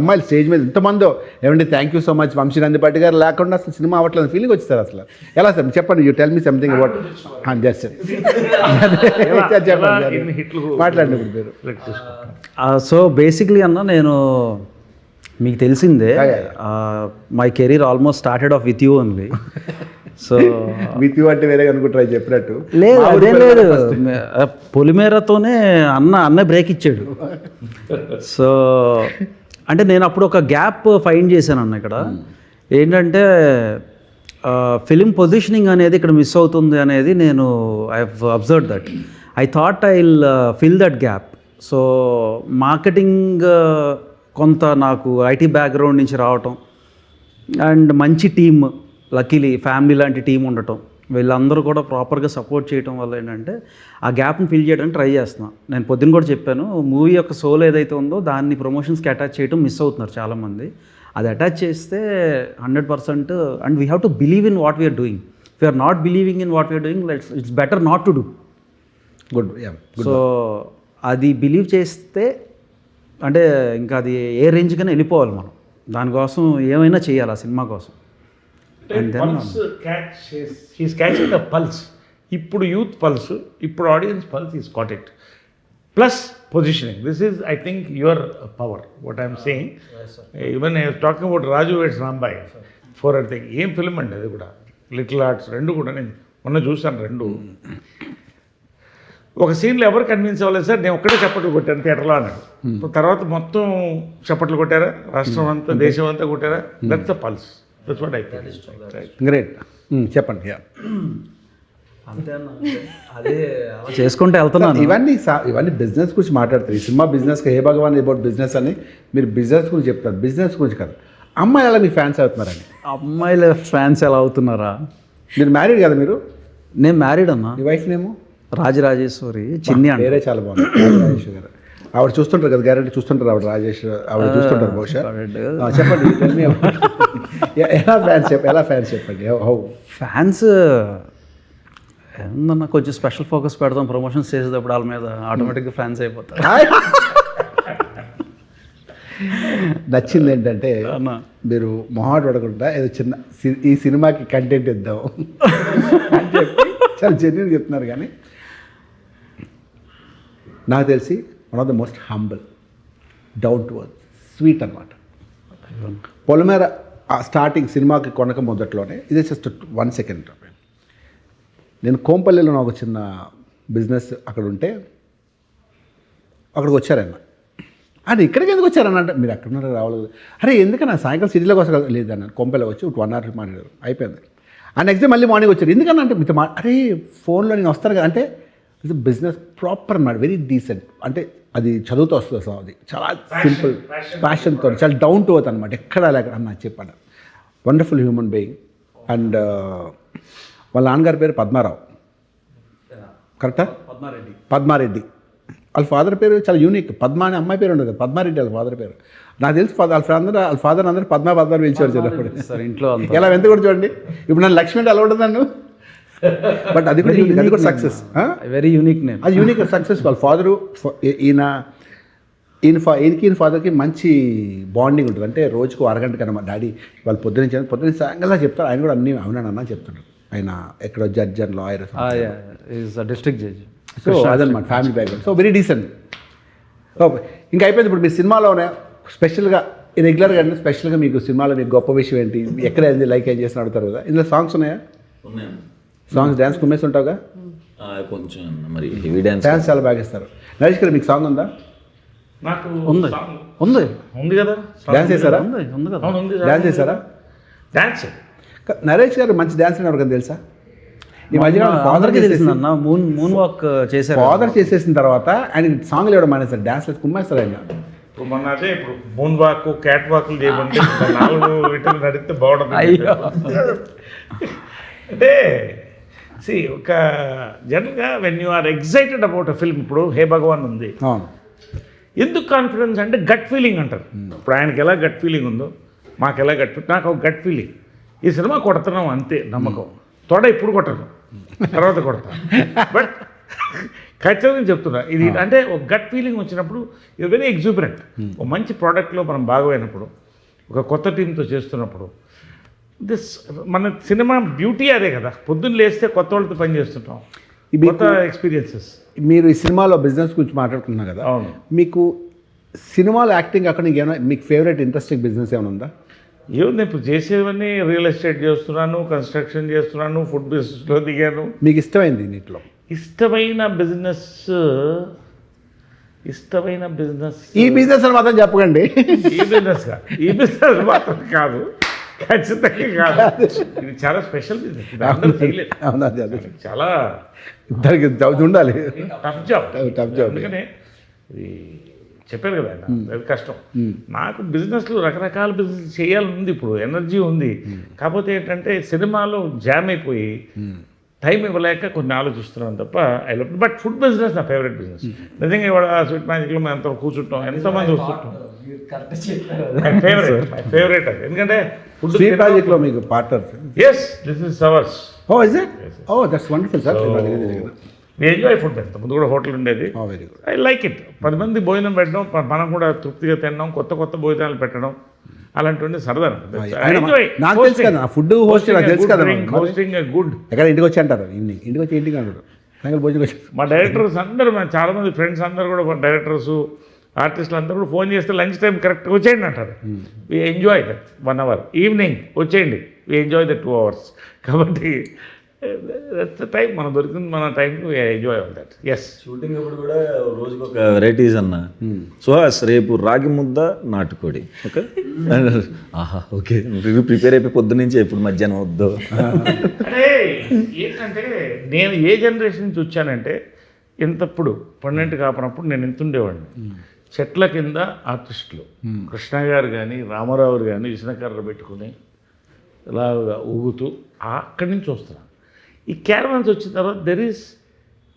అమ్మాయిలు స్టేజ్ మీద ఎంతమందో ఏమండి thank you so much Vamsi Nandipati గారు లేకుండా అసలు సినిమా అవ్వట్లేదు ఫీలింగ్ వచ్చేస్తారు అసలు. ఎలా సార్? చెప్పండి you tell me something about just చెప్పండి మాట్లాడండి మీరు? సో బేసిక్లీ అన్న నేను మీకు తెలిసిందే my career almost started off with you only so with you అంటే వేరే అనుకుంటారు అది చెప్పినట్టు. లేదు అదేం లేదు. పొలిమేరతోనే అన్న అన్న బ్రేక్ ఇచ్చాడు. సో అంటే నేను అప్పుడు ఒక గ్యాప్ ఫైండ్ చేశాను అన్న ఇక్కడ. ఏంటంటే ఫిలిం పొజిషనింగ్ అనేది ఇక్కడ మిస్ అవుతుంది అనేది నేను I observe that I thought I will fill that gap so marketing కొంత నాకు ఐటీ బ్యాక్గ్రౌండ్ నుంచి రావటం. అండ్ మంచి టీమ్ లక్కీలీ ఫ్యామిలీ లాంటి టీం ఉండటం. వీళ్ళందరూ కూడా ప్రాపర్గా సపోర్ట్ చేయటం వల్ల ఏంటంటే ఆ గ్యాప్ని ఫిల్ చేయడానికి ట్రై చేస్తున్నాను నేను పొద్దున్న కూడా చెప్పాను మూవీ యొక్క సోల్ ఏదైతే ఉందో దాన్ని ప్రమోషన్స్కి అటాచ్ చేయడం మిస్ అవుతున్నారు చాలామంది. అది అటాచ్ చేస్తే hundred percent and we have to believe in what we're doing we're not believing in what we're doing it's it's better not to do good yeah so అది believe చేస్తే అంటే ఇంకా అది ఏ రేంజ్కైనా వెళ్ళిపోవాలి మనం. దానికోసం ఏమైనా చేయాలి ఆ సినిమా కోసం. Catch he's catching the pulse ఇప్పుడు యూత్ పల్స్ ఇప్పుడు audience pulse is caught it plus positioning this is I think your power what I'm saying even talking about Raju weds Rambai for at thing ఏం film అండి అది కూడా little arts రెండు కూడా నేను మొన్న చూశాను రెండు ఒక సీన్లో ఎవరు కన్విన్స్ అవ్వలేదు సార్ నేను ఒక్కడే చప్పట్లు కొట్టాను థియేటర్లో అన్నాడు తర్వాత మొత్తం చప్పట్లు కొట్టారా రాష్ట్రం అంతా దేశం అంతా కొట్టారా that's the pulse that's what I great చెప్పండి యా అంతే అన్న అదే అలా చేసుకుంటే వెళ్తున్నాను. ఇవన్నీ ఇవన్నీ బిజినెస్ గురించి మాట్లాడతారు. ఈ cinema business hey Bhagavan about business అని మీరు బిజినెస్ గురించి చెప్తారు. బిజినెస్ గురించి కాదు. అమ్మాయి అలా మీ ఫ్యాన్స్ అవుతున్నారని? అమ్మాయిల ఫ్యాన్స్ ఎలా అవుతున్నారా? మీరు మ్యారీడ్ కదా మీరు? నేను మ్యారీడ్ అన్న. మీ వైఫ్ నేమో? రాజరాజేశ్వరి చిన్ని అంట. వేరే చాలా బాగుంది. రాజేష్ గారు. ఆవిడ చూస్తుంటారు కదా గ్యారెంటీ చూస్తుంటారు ఆవిడ రాజేష్ ఆవిడ చూస్తుంటారు బహుశా. చెప్పండి. ఎలా ఫ్యాన్స్ చెప్ప ఎలా ఫ్యాన్స్ చెప్పండి? హౌ ఫ్యాన్స్ ఏమన్నా కొంచెం స్పెషల్ ఫోకస్ పెడతాం ప్రమోషన్స్ చేసేటప్పుడు వాళ్ళ మీద ఆటోమేటిక్గా ఫ్యాన్స్ అయిపోతారు. నచ్చింది ఏంటంటే మీరు మొహాట్ పడకుండా ఏదో చిన్న ఈ సినిమాకి కంటెంట్ ఇద్దాం. అని చెప్పి చాలా జెన్యున్ చెప్తున్నారు కానీ నాకు తెలిసి one of the most humble down to earth sweet అనమాట పొలమేర ఆ స్టార్టింగ్ సినిమాకి కొనక మొదట్లోనే ఇదే జస్ట్ వన్ సెకండ్ నేను కోంపల్లిలో నాకు చిన్న బిజినెస్ అక్కడ ఉంటే అక్కడికి వచ్చారన్న. అది ఇక్కడికి ఎందుకు వచ్చారన్న అంటే మీరు అక్కడ ఉన్నారు రావలేదు అరే ఎందుకన్నా సాయంకాలం సిటీలోకి వస్తా లేదన్న. కొంపల్లో వచ్చి ఒక వన్ అవర్ మాట్లాడారు. అయిపోయింది. ఆ నెక్స్ట్ డే మళ్ళీ మార్నింగ్ వచ్చారు. ఎందుకన్నా అంటే మీతో మా అరే ఫోన్లో నేను వస్తాను కదా అంటే ఇట్స్ బిజినెస్ ప్రాపర్ అన్నమాట వెరీ డీసెంట్ అంటే అది చదువుతూ వస్తుంది అసలు అది చాలా సింపుల్ ప్యాషన్తో చాలా డౌన్ టు అర్త్ అనమాట ఎక్కడ లేక అన్న చెప్పాను. వండర్ఫుల్ హ్యూమన్ బీయింగ్ అండ్ వాళ్ళ నాన్నగారి పేరు పద్మారావు. కరెక్టా పద్మారెడ్డి. పద్మారెడ్డి. వాళ్ళ ఫాదర్ పేరు చాలా యూనిక్ పద్మ అనే అమ్మాయి పేరు ఉండదు కదా పద్మారెడ్డి వాళ్ళ ఫాదర్ పేరు. నాకు తెలిసి ఫాదర్ వాళ్ళ ఫాదర్ వాళ్ళ ఫాదర్ అందరూ పద్మ పద్మ పిలిచేవారు చిన్నప్పుడు సార్ ఇంట్లో ఎలా ఎంత కూడా చూడండి. ఇప్పుడు నన్ను లక్ష్మి అంటే అలా ఉంటుంది నన్ను? బట్ అది కూడా అది కూడా సక్సెస్ వెరీ యూనిక్ నేమ్ అది యూనిక్ సక్సెస్ వాళ్ళ ఫాదరు ఈయన ఈయన ఫా ఈయనకి ఈయన ఫాదర్కి మంచి బాండింగ్ ఉంటుంది. అంటే రోజుకు అరగంట కన్నా మా డాడీ వాళ్ళు పొద్దున పొద్దున్న సాయంకాలం చెప్తారు. ఆయన కూడా అన్నీ అవునానన్నా చెప్తాడు. ఆయన ఎక్కడో judge and lawyer district judge so అదనమాట family background so very decent ఇంకా అయిపోయింది. ఇప్పుడు మీ సినిమాలోనే స్పెషల్గా రెగ్యులర్గా అంటే స్పెషల్గా మీకు సినిమాలో మీకు గొప్ప విషయం ఏంటి? ఎక్కడ ఏంది లైక్ ఏం చేసిన అడుగుతారు కదా. ఇందులో సాంగ్స్ ఉన్నాయా? సాంగ్స్ డ్యాన్స్ కుమ్మేసి ఉంటావుగా ఆ, కొంచెం మరి హెవీ డ్యాన్స్ డ్యాన్స్ చాలా బాగా ఇస్తారు నరేష్ గారు మీకు సాంగ్ ఉందా? నాకు ఉంది. ఉంది. ఉంది కదా? డాన్స్ చేశారా? ఉంది ఉంది కదా. అవును, ఉంది డాన్స్ చేశారా? డాన్స్ క- నరేష్ గారు మంచి డాన్స్ అని ఎవరికైనా తెలుసా? ఈ మధ్య ఫాదర్ అందరికీ తెలిసింది అన్న మూన్ మూన్ వాక్ చేశారు ఫాదర్ చేసేసిన తర్వాత ఆయన సాంగ్లు ఇవ్వడం మానేస్తారు డాన్స్ కుమ్మేస్తారు ఆయన. ఇప్పుడు మొన్న అదే ఇప్పుడు మూన్ వాక్ క్యాట్ వాక్లు చేయమంటే నాలుగు ఇటులు నడిస్తే బాగుంటుంది. అయ్యో. అంటే సి ఒక జనరల్గా when you are excited about a film ఇప్పుడు హే భగవాన్ ఉంది. ఎందుకు కాన్ఫిడెన్స్ అంటే గట్ ఫీలింగ్ అంటారు. ఇప్పుడు ఆయనకి ఎలా గట్ ఫీలింగ్ ఉందో మాకు ఎలా గట్ నాకు ఒక గట్ ఫీలింగ్ ఈ సినిమా కొడుతున్నాం అంతే నమ్మకం. తొడ ఇప్పుడు కొట్టను తర్వాత కొడతాను బట్ ఖచ్చితంగా చెప్తున్నా ఇది అంటే ఒక గట్ ఫీలింగ్ వచ్చినప్పుడు ఇది వెరీ ఎగ్జూబరెంట్ ఒక మంచి ప్రోడక్ట్లో మనం భాగమైనప్పుడు ఒక కొత్త టీంతో చేస్తున్నప్పుడు దిస్ మన సినిమా బ్యూటీ అదే కదా. పొద్దున్న లేస్తే కొత్త వాళ్ళతో పని చేస్తుంటాం. కొత్త ఎక్స్పీరియన్సెస్ మీరు ఈ సినిమాలో బిజినెస్ గురించి మాట్లాడుకుంటున్నారు కదా. అవును. మీకు సినిమాలో యాక్టింగ్ అక్కడ ఏమైనా మీకు ఫేవరెట్ ఇంట్రెస్టింగ్ బిజినెస్ ఏమైనా ఉందా? ఏముంది ఇప్పుడు చేసేవన్నీ రియల్ ఎస్టేట్ చేస్తున్నాను కన్స్ట్రక్షన్ చేస్తున్నాను ఫుడ్ బిజినెస్లో దిగాను. మీకు ఇష్టమైంది నీటిలో? ఇష్టమైన బిజినెస్ ఇష్టమైన బిజినెస్ ఈ బిజినెస్ అని మాత్రం చెప్పకండి. ఈ బిజినెస్ ఈ బిజినెస్ మాత్రం కాదు. ఖచ్చితంగా కాదు. ఇది చాలా స్పెషల్ బిజినెస్ చాలా దానికి ఇది ఉండాలి. Tough job Tough job. అందుకనే ఇది చెప్పాను కదా ఆయన, అది కష్టం. నాకు బిజినెస్లో రకరకాల బిజినెస్ చేయాలని ఉంది ఇప్పుడు ఎనర్జీ ఉంది. కాకపోతే ఏంటంటే సినిమాలో జామ్ అయిపోయి టైం ఇవ్వలేక కొన్ని ఆలోచిస్తున్నాను తప్ప I love but food business నా ఫేవరెట్ బిజినెస్ నిజంగా ఇవాళ స్వీట్ మ్యాజిక్లో మేము ఎంత కూర్చుంటాం ఎంతమంది వస్తుంటాం ఫేవరెట్ మై ఫేవరెట్ అది. ఎందుకంటే ఫుడ్ స్వీట్ ప్రాజెక్ట్లో మీకు partner yes this is ours oh is it oh that's wonderful sir we enjoy food ఎంత ముందు కూడా హోటల్ ఉండేది. ఓ very good I like it పది మంది భోజనం పెట్టడం మనం కూడా తృప్తిగా తినడం కొత్త కొత్త భోజనాలు పెట్టడం. అలాంటివన్నీ సరదా నాకు తెలుసు కదా ఫుడ్ హోస్ట్ నాకు తెలుసు కదా. హోస్టింగ్ గుడ్ ఎక్కడ ఇంటికి వచ్చి అంటారు? ఈవినింగ్ ఇంటికి వచ్చి ఇంటికి అంటారు సాయంకాలం భోజనం మా డైరెక్టర్స్ అందరూ మన చాలా మంది ఫ్రెండ్స్ అందరూ కూడా డైరెక్టర్స్ ఆర్టిస్టులు అందరూ కూడా ఫోన్ చేస్తే లంచ్ టైం కరెక్ట్గా వచ్చేయండి అంటారు. We enjoy that one hour evening వచ్చేయండి. We enjoy the two hours కాబట్టి దట్స్ టైం మనం దొరికింది మన time enjoy all that yes shooting అప్పుడు కూడా రోజుకి ఒక వెరైటీస్ అన్న సుహాస్ రేపు రాగి ముద్ద నాటుకోడి. ఓకే ఆహా ఓకే నువ్వు ప్రిపేర్ అయిపోయి పొద్దు నుంచి ఎప్పుడు మధ్యాహ్నం వద్దు. అంటే ఏంటంటే నేను ఏ జనరేషన్ నుంచి వచ్చానంటే ఇంతప్పుడు పన్నెండు కాపనప్పుడు నేను ఎంత ఉండేవాడిని. చెట్ల కింద ఆర్టిస్టులు. కృష్ణ గారు కానీ రామారావు కానీ విష్ణకర్ర పెట్టుకుని ఇలాగా ఊగుతూ అక్కడి నుంచి వస్తున్నాను. ఈ క్యారవాన్స్ వచ్చిన తర్వాత there is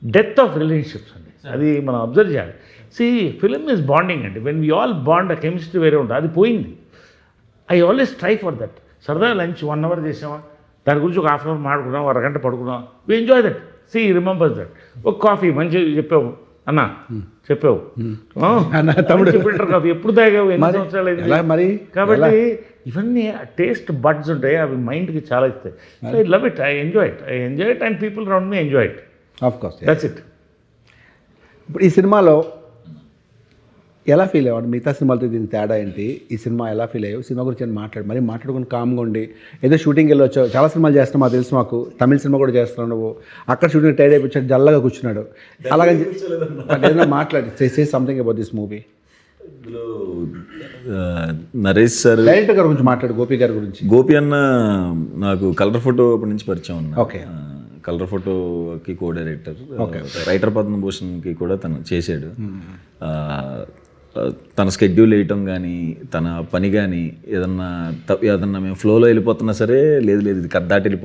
death of relationships అండి. అది మనం అబ్జర్వ్ చేయాలి. సి ఫిలిం ఈజ్ బాండింగ్ అండి. వెన్ వి ఆల్ బాండ్ ఆ కెమిస్ట్రీ వేరే ఉంటుంది. అది పోయింది. I always try for that సరదాగా లంచ్ వన్ అవర్ చేసామా? దాని గురించి ఒక హాఫ్ అవర్ మాడుకున్నాం అరగంట పడుకున్నాం. We enjoy that see remembers that ఒక కాఫీ మంచి చెప్పావు అన్న చెప్పావు. తమ్ముడు. ఫిల్టర్ కాఫీ ఎప్పుడు తాగావు ఎన్ని సంవత్సరాలు మరి? కాబట్టి ఇవన్నీ టేస్ట్ బడ్స్ ఉంటాయి అవి మైండ్కి చాలా ఇస్తాయి. So I love it I enjoy it I enjoy it and people round me enjoy it of course that's it ఇప్పుడు ఈ సినిమాలో ఎలా ఫీల్ అయ్యాడు మిగతా సినిమాలతో దీని తేడా ఏంటి? ఈ సినిమా ఎలా ఫీల్ అయ్యావు? సినిమా గురించి నేను మాట్లాడు మరి మాట్లాడుకుని కామ్గా ఉండి. ఏదో షూటింగ్ వెళ్ళొచ్చు చాలా సినిమాలు చేస్తున్నావు మాకు తెలుసు మాకు. తమిళ సినిమా కూడా చేస్తున్నావు నువ్వు. అక్కడ షూటింగ్ టైడ్ అయిపోయాడు జల్లగా కూర్చున్నాడు. అలాగని బట్ ఏదైనా మాట్లాడి. Say something about this movie Naresh sir director గారి గురించి మాట్లాడు గోపి గారి గురించి. గోపి అన్న నాకు కలర్ ఫోటో అప్పటి నుంచి పరిచయం అన్న. ఓకే. కలర్ ఫోటోకి కో డైరెక్టర్ రైటర్ పద్మభూషణ్కి కూడా తను చేశాడు. ఆ, తన స్కెడ్యూల్ వేయటం కానీ తన పని కానీ ఏదన్నా ఏదన్నా మేము ఫ్లోలో వెళ్ళిపోతున్నా సరే లేదు లేదు ఇది కద్దాటి వెళ్ళిపో